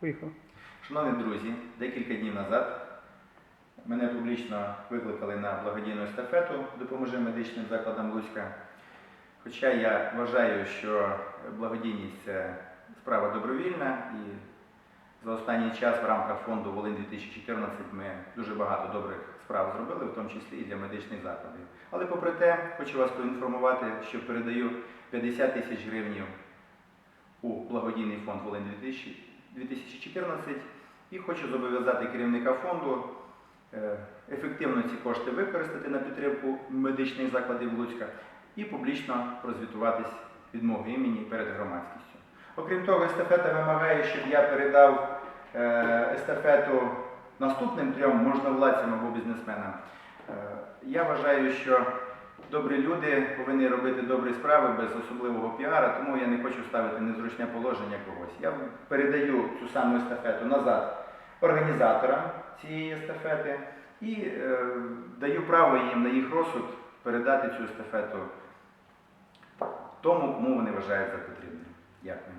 Поїхав. Шановні друзі, декілька днів назад мене публічно викликали на благодійну естафету Допоможи медичним закладам Луцька. Хоча я вважаю, що благодійність це справа добровільна і за останній час в рамках фонду Волинь 2014 ми дуже багато добрих справ зробили, в тому числі і для медичних закладів. Але попри те, хочу вас поінформувати, що передаю 50 тисяч гривень у благодійний фонд Волинь 2014 і хочу зобов'язати керівника фонду е, ефективно ці кошти використати на підтримку медичних закладів Луцька і публічно прозвітуватись від мого імені перед громадськістю. Окрім того, естафета вимагає, щоб я передав е, естафету наступним трьом можновладцям або бізнесменам. Е, Я вважаю, що добрі люди повинні робити добрі справи без особливого піара, тому я не хочу ставити незручне положення когось. Я передаю цю саму естафету назад організаторам цієї естафети і е, даю право їм на їх розсуд передати цю естафету тому, кому вони вважають за потрібне. Дякую.